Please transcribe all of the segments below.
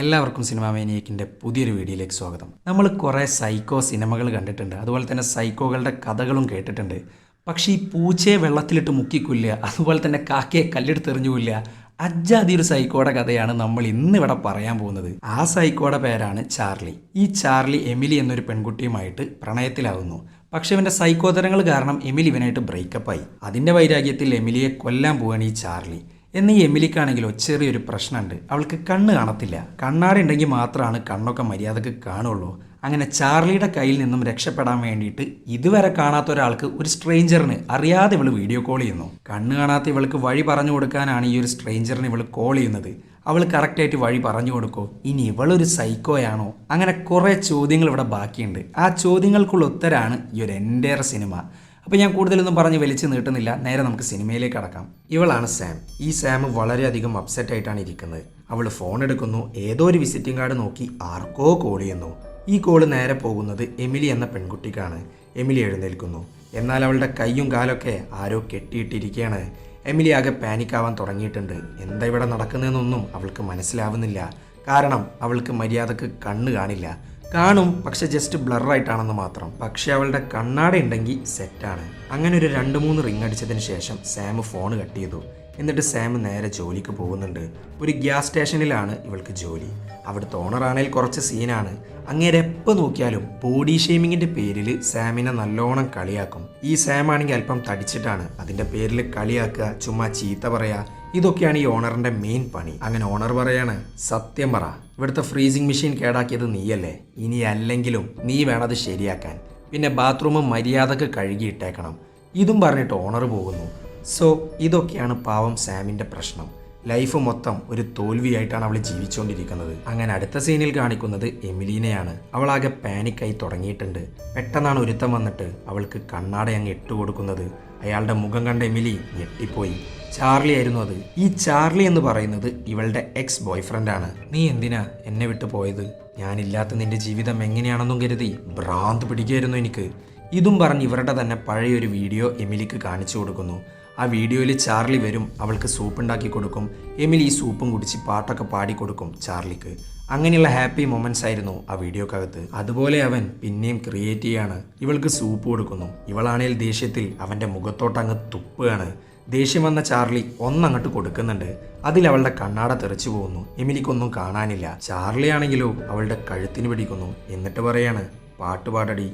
എല്ലാവർക്കും സിനിമാ മേനിയക്കിന്റെ പുതിയൊരു വീഡിയോയിലേക്ക് സ്വാഗതം. നമ്മൾ കുറേ സൈക്കോ സിനിമകൾ കണ്ടിട്ടുണ്ട്. അതുപോലെ തന്നെ സൈക്കോകളുടെ കഥകളും കേട്ടിട്ടുണ്ട്. പക്ഷേ ഈ പൂച്ചയെ വെള്ളത്തിലിട്ട് മുക്കിക്കൊല്ല അതുപോലെ തന്നെ കാക്കയെ കല്ലെടുത്ത് എറിഞ്ഞു കൊല്ലുക അജാതി ഒരു സൈക്കോയുടെ കഥയാണ് നമ്മൾ ഇന്ന് ഇന്നിവിടെ പറയാൻ പോകുന്നത്. ആ സൈക്കോയുടെ പേരാണ് ചാർലി. ഈ ചാർലി എമിലി എന്നൊരു പെൺകുട്ടിയുമായിട്ട് പ്രണയത്തിലാകുന്നു പക്ഷെ ഇവന്റെ സൈക്കോതരങ്ങൾ കാരണം എമിലി ഇവനായിട്ട് ബ്രേക്കപ്പായി. അതിന്റെ വൈരാഗ്യത്തിൽ എമിലിയെ കൊല്ലാൻ പോവാണ് ഈ ചാർലി. എന്ന് ഈ എമിലിക്കാണെങ്കിലോ ചെറിയൊരു പ്രശ്നമുണ്ട് അവൾക്ക് കണ്ണ് കാണത്തില്ല. കണ്ണാടി ഉണ്ടെങ്കിൽ മാത്രമാണ് കണ്ണൊക്കെ മര്യാദയ്ക്ക് കാണുള്ളൂ. അങ്ങനെ ചാർലിയുടെ കയ്യിൽ നിന്നും രക്ഷപ്പെടാൻ വേണ്ടിയിട്ട് ഇതുവരെ കാണാത്ത ഒരാൾക്ക് ഒരു സ്ട്രേഞ്ചറിന് അറിയാതെ ഇവൾ വീഡിയോ കോൾ ചെയ്യുന്നു. കണ്ണ് കാണാത്ത ഇവൾക്ക് വഴി പറഞ്ഞു കൊടുക്കാനാണ് ഈ ഒരു സ്ട്രേഞ്ചറിന് ഇവൾ കോൾ ചെയ്യുന്നത്. അവൾ കറക്റ്റായിട്ട് വഴി പറഞ്ഞു കൊടുക്കോ? ഇനി ഇവളൊരു സൈക്കോയാണോ? അങ്ങനെ കുറേ ചോദ്യങ്ങൾ ഇവിടെ ബാക്കിയുണ്ട്. ആ ചോദ്യങ്ങൾക്കുള്ള ഉത്തരാണ് ഈ ഒരു എന്റയർ സിനിമ. അപ്പോൾ ഞാൻ കൂടുതലൊന്നും പറഞ്ഞ് വലിച്ചു നീട്ടുന്നില്ല. നേരെ നമുക്ക് സിനിമയിലേക്ക് കടക്കാം. ഇവളാണ് സാം. ഈ സാം വളരെയധികം അപ്സെറ്റ് ആയിട്ടാണ് ഇരിക്കുന്നത്. അവൾ ഫോൺ എടുക്കുന്നു. ഏതോ ഒരു വിസിറ്റിംഗ് കാർഡ് നോക്കി ആർക്കോ കോൾ ചെയ്യുന്നു. ഈ കോൾ നേരെ പോകുന്നത് എമിലി എന്ന പെൺകുട്ടിക്കാണ്. എമിലി എഴുന്നേൽക്കുന്നു. എന്നാൽ അവളുടെ കൈയും കാലൊക്കെ ആരോ കെട്ടിയിട്ടിരിക്കുകയാണ് എമിലി ആകെ പാനിക്കാവാൻ തുടങ്ങിയിട്ടുണ്ട്. എന്താ ഇവിടെ നടക്കുന്നതെന്നൊന്നും അവൾക്ക് മനസ്സിലാവുന്നില്ല. കാരണം അവൾക്ക് മര്യാദയ്ക്ക് കണ്ണ് കാണില്ല. കാണും പക്ഷെ ജസ്റ്റ് ബ്ലറായിട്ടാണെന്ന് മാത്രം. പക്ഷെ അവളുടെ കണ്ണാട ഉണ്ടെങ്കിൽ സെറ്റാണ് അങ്ങനെ ഒരു രണ്ട് മൂന്ന് റിങ് അടിച്ചതിന് ശേഷം സാം ഫോൺ കട്ട് ചെയ്തു. എന്നിട്ട് സാം നേരെ ജോലിക്ക് പോകുന്നുണ്ട്. ഒരു ഗ്യാസ് സ്റ്റേഷനിലാണ് ഇവൾക്ക് ജോലി. അവിടുത്തെ ഓണറാണേൽ കുറച്ച് സീനാണ് അങ്ങേരെ എപ്പോൾ നോക്കിയാലും ബോഡി ഷെയ്മിങ്ങിന്റെ പേരിൽ സാമിനെ നല്ലോണം കളിയാക്കും. ഈ സാം ആണെങ്കിൽ അല്പം തടിച്ചിട്ടാണ് അതിന്റെ പേരിൽ കളിയാക്കുക ചുമ്മാ ചീത്ത പറയാ ഇതൊക്കെയാണ് ഈ ഓണറിന്റെ മെയിൻ പണി. അങ്ങനെ ഓണർ പറയാണ് സത്യം പറ ഇവിടുത്തെ ഫ്രീസിംഗ് മെഷീൻ കേടാക്കിയത് നീയല്ലേ? ഇനി അല്ലെങ്കിലും നീ വേണത് ശരിയാക്കാൻ. പിന്നെ ബാത്റൂം മര്യാദയ്ക്ക് കഴുകിയിട്ടേക്കണം. ഇതും പറഞ്ഞിട്ട് ഓണർ പോകുന്നു. സോ ഇതൊക്കെയാണ് പാവം സാമിന്റെ പ്രശ്നം. ലൈഫ് മൊത്തം ഒരു തോൽവിയായിട്ടാണ് അവൾ ജീവിച്ചുകൊണ്ടിരിക്കുന്നത് അങ്ങനെ അടുത്ത സീനിൽ കാണിക്കുന്നത് എമിലീനെയാണ്. അവളാകെ പാനിക്കായി തുടങ്ങിയിട്ടുണ്ട്. പെട്ടെന്നാണ് ഒരുത്തം വന്നിട്ട് അവൾക്ക് കണ്ണാട അങ്ങ് ഇട്ടുകൊടുക്കുന്നത്. അയാളുടെ മുഖം കണ്ട എമിലി ഞെട്ടിപ്പോയി. ചാർലി ആയിരുന്നു അത്. ഈ ചാർലി എന്ന് പറയുന്നത് ഇവളുടെ എക്സ് ബോയ്ഫ്രണ്ട് ആണ്. നീ എന്തിനാ എന്നെ വിട്ടു പോയത്? ഞാനില്ലാത്ത നിന്റെ ജീവിതം എങ്ങനെയാണെന്നും കരുതി ഭ്രാന്ത് പിടിക്കുകയായിരുന്നു എനിക്ക്. ഇതും പറഞ്ഞ് ഇവരുടെ തന്നെ പഴയൊരു വീഡിയോ എമിലിക്ക് കാണിച്ചു കൊടുക്കുന്നു. ആ വീഡിയോയിൽ ചാർലി വരും അവൾക്ക് സൂപ്പ് ഉണ്ടാക്കി കൊടുക്കും. എമിലി ഈ സൂപ്പും കുടിച്ച് പാട്ടൊക്കെ പാടിക്കൊടുക്കും ചാർലിക്ക്. അങ്ങനെയുള്ള ഹാപ്പി മൊമെന്റ്സ് ആയിരുന്നു ആ വീഡിയോക്കകത്ത്. അതുപോലെ അവൻ പിന്നെയും ക്രിയേറ്റ് ചെയ്യാണ്. ഇവൾക്ക് സൂപ്പ് കൊടുക്കുന്നു. ഇവളാണെങ്കിൽ ദേഷ്യത്തിൽ അവന്റെ മുഖത്തോട്ട് അങ്ങ് തുപ്പുകയാണ്. ദേഷ്യം വന്ന ചാർലി ഒന്നങ്ങോട്ട് കൊടുക്കുന്നുണ്ട്. അതിൽ അവളുടെ കണ്ണാട തെറിച്ചു പോകുന്നു. എമിലിക്കൊന്നും കാണാനില്ല. ചാർലി ആണെങ്കിലോ അവളുടെ കഴുത്തിന് പിടിക്കുന്നു. എന്നിട്ട് പറയാണ് പാട്ട് പാടടി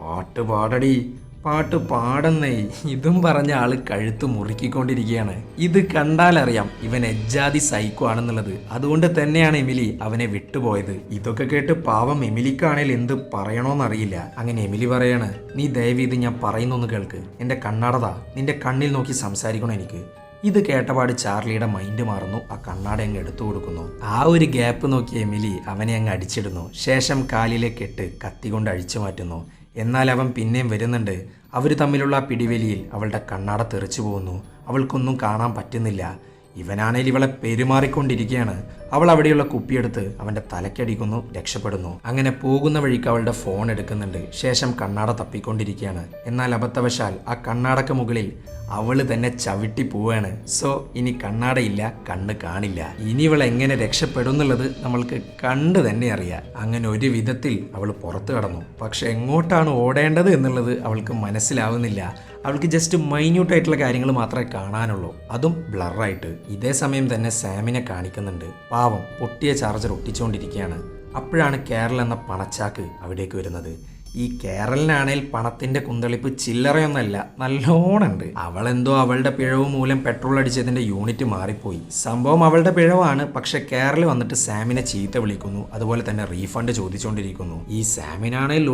പാട്ട് പാടടി. പാട്ട് പാടുന്നേ. ഇതും പറഞ്ഞ ആൾ കഴുത്ത് മുറുക്കിക്കൊണ്ടിരിക്കുകയാണ് ഇത് കണ്ടാലറിയാം ഇവൻ എജ്ജാതി സൈക്കോ ആണെന്നുള്ളത്. അതുകൊണ്ട് തന്നെയാണ് എമിലി അവനെ വിട്ടുപോയത്. ഇതൊക്കെ കേട്ട് പാവം എമിലിക്കാണേൽ എന്ത് പറയണോന്നറിയില്ല. അങ്ങനെ എമിലി പറയാണ് നീ ദയവ് ഇത് ഞാൻ പറയുന്നൊന്ന് കേൾക്ക്. എന്റെ കണ്ണാടതാ നിന്റെ കണ്ണിൽ നോക്കി സംസാരിക്കണം എനിക്ക്. ഇത് കേട്ടപാട് ചാർലിയുടെ മൈൻഡ് മാറുന്നു. ആ കണ്ണാട അങ്ങ് എടുത്തു കൊടുക്കുന്നു. ആ ഒരു ഗ്യാപ്പ് നോക്കി എമിലി അവനെ അങ്ങ് അടിച്ചിടുന്നു. ശേഷം കാലിലെ കെട്ട് കത്തി കൊണ്ട് അഴിച്ചു മാറ്റുന്നു. എന്നാൽ അവൻ പിന്നെയും വരുന്നുണ്ട്. അവർ തമ്മിലുള്ള പിടിവലിയിൽ അവളുടെ കണ്ണാട തെറിച്ചു പോകുന്നു. അവൾക്കൊന്നും കാണാൻ പറ്റുന്നില്ല. ഇവനാണേൽ ഇവളെ പെരുമാറിക്കൊണ്ടിരിക്കുകയാണ് അവൾ അവിടെയുള്ള കുപ്പിയെടുത്ത് അവന്റെ തലക്കടിക്കുന്നു രക്ഷപ്പെടുന്നു. അങ്ങനെ പോകുന്ന വഴിക്ക് അവളുടെ ഫോൺ എടുക്കുന്നുണ്ട്. ശേഷം കണ്ണാട തപ്പിക്കൊണ്ടിരിക്കുകയാണ് എന്നാൽ അബദ്ധവശാൽ ആ കണ്ണാടക്ക് മുകളിൽ അവൾ തന്നെ ചവിട്ടി പോവാണ് സോ ഇനി കണ്ണാടയില്ല കണ്ണ് കാണില്ല. ഇനി ഇവൾ എങ്ങനെ രക്ഷപ്പെടും എന്നുള്ളത് നമ്മൾക്ക് കണ്ട് തന്നെ അറിയാം. അങ്ങനെ ഒരു വിധത്തിൽ അവൾ പുറത്തു കടന്നു. പക്ഷെ എങ്ങോട്ടാണ് ഓടേണ്ടത് എന്നുള്ളത് അവൾക്ക് മനസ്സിലാവുന്നില്ല. അവൾക്ക് ജസ്റ്റ് മൈന്യൂട്ടായിട്ടുള്ള കാര്യങ്ങൾ മാത്രമേ കാണാനുള്ളൂ. അതും ബ്ലറായിട്ട് ഇതേ സമയം തന്നെ സാമിനെ കാണിക്കുന്നുണ്ട്. പാവം പൊട്ടിയ ചാർജർ ഒട്ടിച്ചുകൊണ്ടിരിക്കുകയാണ് അപ്പോഴാണ് കേരള എന്ന പണച്ചാക്ക് അവിടേക്ക് വരുന്നത്. ഈ കേരളിനാണേൽ പണത്തിന്റെ കുന്തളിപ്പ് ചില്ലറയൊന്നല്ല നല്ലോണുണ്ട്. അവളെന്തോ അവളുടെ പിഴവ് മൂലം പെട്രോൾ അടിച്ചതിന്റെ യൂണിറ്റ് മാറിപ്പോയി. സംഭവം അവളുടെ പിഴവാണ് പക്ഷെ കേരള വന്നിട്ട് സാമിനെ ചീത്ത വിളിക്കുന്നു. അതുപോലെ തന്നെ റീഫണ്ട് ചോദിച്ചുകൊണ്ടിരിക്കുന്നു ഈ സാമിനാണേൽ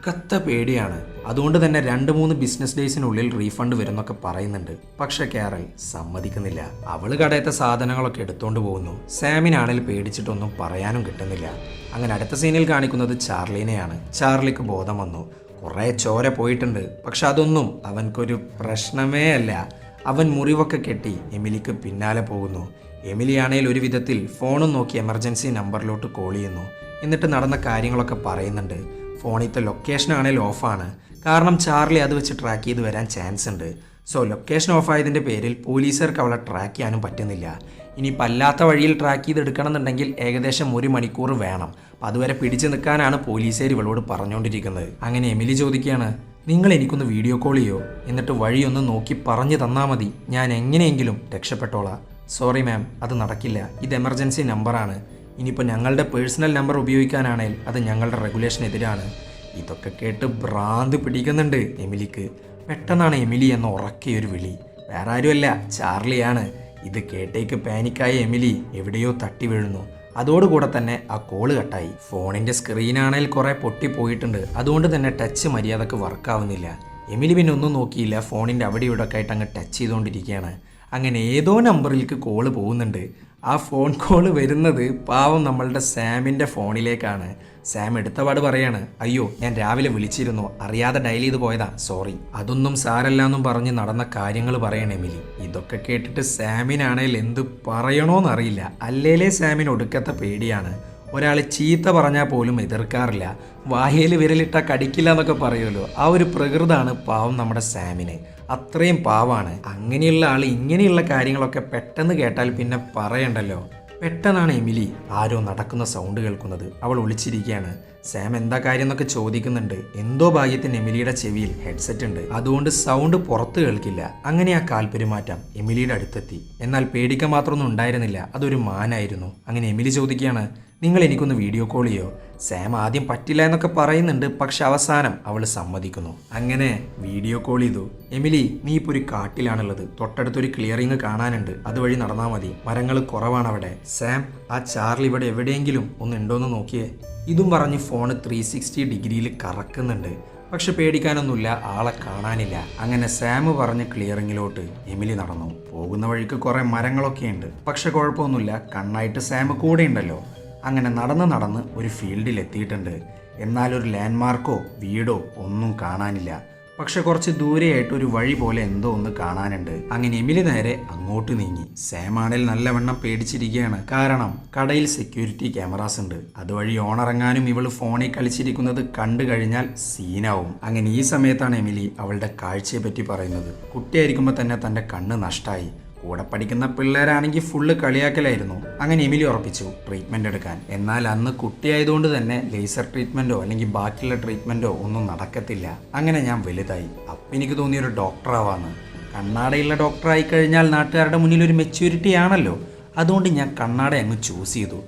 ഒടുക്കത്തെ പേടിയാണ്. അതുകൊണ്ട് തന്നെ രണ്ട് മൂന്ന് ബിസിനസ് ഡേയ്സിനുള്ളിൽ റീഫണ്ട് വരുന്നൊക്കെ പറയുന്നുണ്ട്. പക്ഷെ കേരൾ സമ്മതിക്കുന്നില്ല. അവൾ കടയത്തെ സാധനങ്ങളൊക്കെ എടുത്തോണ്ട് പോകുന്നു. സാമിനാണേൽ പേടിച്ചിട്ടൊന്നും പറയാനും കിട്ടുന്നില്ല. അങ്ങനെ അടുത്ത സീനിൽ കാണിക്കുന്നത് ചാർലിനെയാണ്. ചാർലിക്ക് ബോധം വന്നു. കുറേ ചോര പോയിട്ടുണ്ട്. പക്ഷെ അതൊന്നും അവൻക്കൊരു പ്രശ്നമേ അല്ല. അവൻ മുറിവൊക്കെ കെട്ടി എമിലിക്ക് പിന്നാലെ പോകുന്നു. എമിലിയാണേൽ ഒരു വിധത്തിൽ ഫോണും നോക്കി എമർജൻസി നമ്പറിലോട്ട് കോൾ ചെയ്യുന്നു. എന്നിട്ട് നടന്ന കാര്യങ്ങളൊക്കെ പറയുന്നുണ്ട്. ഫോണിലത്തെ ലൊക്കേഷൻ ആണെങ്കിലും ഓഫാണ് കാരണം ചാർലി അത് വെച്ച് ട്രാക്ക് ചെയ്ത് വരാൻ ചാൻസ് ഉണ്ട്. സോ ലൊക്കേഷൻ ഓഫ് ആയതിന്റെ പേരിൽ പോലീസുകാർക്ക് അവളെ ട്രാക്ക് ചെയ്യാനും പറ്റുന്നില്ല. ഇനി പല്ലാത്ത വഴിയിൽ ട്രാക്ക് ചെയ്ത് എടുക്കണമെന്നുണ്ടെങ്കിൽ ഏകദേശം ഒരു മണിക്കൂർ വേണം. അപ്പം അതുവരെ പിടിച്ചു നിൽക്കാനാണ് പോലീസുകാർ ഇവളോട് പറഞ്ഞുകൊണ്ടിരിക്കുന്നത് അങ്ങനെ എമിലി ചോദിക്കുകയാണ് നിങ്ങൾ എനിക്കൊന്ന് വീഡിയോ കോൾ ചെയ്യോ? എന്നിട്ട് വഴിയൊന്ന് നോക്കി പറഞ്ഞു തന്നാൽ മതി. ഞാൻ എങ്ങനെയെങ്കിലും രക്ഷപ്പെട്ടോളാം. സോറി മാം അത് നടക്കില്ല. ഇത് എമർജൻസി നമ്പറാണ് ഇനിയിപ്പോൾ ഞങ്ങളുടെ പേഴ്സണൽ നമ്പർ ഉപയോഗിക്കാനാണെങ്കിൽ അത് ഞങ്ങളുടെ റെഗുലേഷനെതിരാണ്. ഇതൊക്കെ കേട്ട് ഭ്രാന്ത് പിടിക്കുന്നുണ്ട് എമിലിക്ക്. പെട്ടെന്നാണ് എമിലി എന്ന ഉറക്കിയൊരു വിളി. വേറെ ആരുമല്ല ചാർലിയാണ്. ഇത് കേട്ടേക്ക് പാനിക്കായ എമിലി എവിടെയോ തട്ടി വീഴുന്നു. അതോടുകൂടെ തന്നെ ആ കോൾ കട്ടായി. ഫോണിന്റെ സ്ക്രീനാണേൽ കുറെ പൊട്ടിപ്പോയിട്ടുണ്ട് അതുകൊണ്ട് തന്നെ ടച്ച് മര്യാദയ്ക്ക് വർക്കാവുന്നില്ല എമിലി പിന്നെ ഒന്നും നോക്കിയില്ല. ഫോണിന്റെ അവിടെ ഇവിടെ ആയിട്ട് അങ്ങ് ടച്ച് ചെയ്തുകൊണ്ടിരിക്കുകയാണ് അങ്ങനെ ഏതോ നമ്പറിലേക്ക് കോൾ പോകുന്നുണ്ട്. ആ ഫോൺ കോൾ വരുന്നത് പാവം നമ്മളുടെ സാമിന്റെ ഫോണിലേക്കാണ്. സാം എടുത്തപാട് പറയാണ് അയ്യോ ഞാൻ രാവിലെ വിളിച്ചിരുന്നു. അറിയാതെ ഡയൽ ചെയ്ത് പോയതാ. സോറി അതൊന്നും സാരല്ല എന്നും പറഞ്ഞ് നടന്ന കാര്യങ്ങൾ പറയണം എമിലി. ഇതൊക്കെ കേട്ടിട്ട് സാമിനാണേൽ എന്ത് പറയണോന്നറിയില്ല. അല്ലേലേ സാമിന് ഒടുക്കത്തെ പേടിയാണ്. ഒരാൾ ചീത്ത പറഞ്ഞാൽ പോലും എതിർക്കാറില്ല. വായയിൽ വിരലിട്ട കടിക്കില്ല എന്നൊക്കെ പറയുമല്ലോ. ആ ഒരു പ്രകൃതാണ് പാവം നമ്മുടെ സാമിന്. അത്രയും പാവാണ്. അങ്ങനെയുള്ള ആൾ ഇങ്ങനെയുള്ള കാര്യങ്ങളൊക്കെ പെട്ടെന്ന് കേട്ടാൽ പിന്നെ പറയണ്ടല്ലോ. പെട്ടെന്നാണ് എമിലി ആരോ നടക്കുന്ന സൗണ്ട് കേൾക്കുന്നത്. അവൾ ഒളിച്ചിരിക്കുകയാണ്. സാം എന്താ കാര്യം എന്നൊക്കെ ചോദിക്കുന്നുണ്ട്. എന്തോ ഭാഗ്യത്തിന് എമിലിയുടെ ചെവിയിൽ ഹെഡ്സെറ്റ് ഉണ്ട്. അതുകൊണ്ട് സൗണ്ട് പുറത്ത് കേൾക്കില്ല. അങ്ങനെ ആ കാൽപെരുമാറ്റം എമിലിയുടെ അടുത്തെത്തി. എന്നാൽ പേടിക്കാൻ മാത്രമൊന്നും ഉണ്ടായിരുന്നില്ല. അതൊരു മാനായിരുന്നു. അങ്ങനെ എമിലി ചോദിക്കുകയാണ് നിങ്ങൾ എനിക്കൊന്ന് വീഡിയോ കോൾ ചെയ്യോ? സാം ആദ്യം പറ്റില്ല എന്നൊക്കെ പറയുന്നുണ്ട് പക്ഷെ അവസാനം അവൾ സമ്മതിക്കുന്നു. അങ്ങനെ വീഡിയോ കോൾ ചെയ്തു. എമിലി നീ ഇപ്പോൾ ഒരു കാട്ടിലാണുള്ളത്. തൊട്ടടുത്തൊരു ക്ലിയറിങ് കാണാനുണ്ട്. അതുവഴി നടന്നാൽ മതി. മരങ്ങൾ കുറവാണ് അവിടെ സാം ആ ചാർലി ഇവിടെ എവിടെയെങ്കിലും ഒന്ന് ഉണ്ടോയെന്ന് നോക്കിയേ. ഇതും പറഞ്ഞ് ഫോൺ ത്രീ സിക്സ്റ്റി ഡിഗ്രിയിൽ കറക്കുന്നുണ്ട്. പക്ഷെ പേടിക്കാനൊന്നുമില്ല ആളെ കാണാനില്ല. അങ്ങനെ സാം പറഞ്ഞ് ക്ലിയറിങ്ങിലോട്ട് എമിലി നടന്നു. പോകുന്ന വഴിക്ക് കുറെ മരങ്ങളൊക്കെ ഉണ്ട് പക്ഷെ കുഴപ്പമൊന്നുമില്ല. കണ്ണായിട്ട് സാം കൂടെ ഉണ്ടല്ലോ അങ്ങനെ നടന്ന് നടന്ന് ഒരു ഫീൽഡിൽ എത്തിയിട്ടുണ്ട്. എന്നാൽ ഒരു ലാൻഡ്മാർക്കോ വീടോ ഒന്നും കാണാനില്ല. പക്ഷെ കുറച്ച് ദൂരെയായിട്ട് ഒരു വഴി പോലെ എന്തോ ഒന്ന് കാണാനുണ്ട്. അങ്ങനെ എമിലി നേരെ അങ്ങോട്ട് നീങ്ങി. സേമാണിൽ നല്ലവണ്ണം പേടിച്ചിരിക്കുകയാണ്. കാരണം കടയിൽ സെക്യൂരിറ്റി ക്യാമറാസ് ഉണ്ട്. അതുവഴി ഓണിറങ്ങാനും ഇവൾ ഫോണിൽ കളിച്ചിരിക്കുന്നത് കണ്ടു കഴിഞ്ഞാൽ സീനാവും. അങ്ങനെ ഈ സമയത്താണ് എമിലി അവളുടെ കാഴ്ചയെ പറ്റി പറയുന്നത്. കുട്ടിയായിരിക്കുമ്പോൾ തന്നെ തന്റെ കണ്ണ് നഷ്ടായി. കൂടെ പഠിക്കുന്ന പിള്ളേരാണെങ്കിൽ ഫുള്ള് കളിയാക്കലായിരുന്നു. അങ്ങനെ എമിലി ഉറപ്പിച്ചു ട്രീറ്റ്മെന്റ് എടുക്കാൻ. എന്നാൽ അന്ന് കുട്ടിയായതുകൊണ്ട് തന്നെ ലേസർ ട്രീറ്റ്മെന്റോ അല്ലെങ്കിൽ ബാക്കിയുള്ള ട്രീറ്റ്മെന്റോ ഒന്നും നടക്കത്തില്ല. അങ്ങനെ ഞാൻ വലുതായി. അപ്പം എനിക്ക് തോന്നിയൊരു ഡോക്ടറാവാന്ന് കണ്ണാടയുള്ള ഡോക്ടറായി കഴിഞ്ഞാൽ നാട്ടുകാരുടെ മുന്നിൽ ഒരു മെച്യൂരിറ്റി ആണല്ലോ. അതുകൊണ്ട് ഞാൻ കണ്ണാട അങ്ങ് ചൂസ് ചെയ്തു.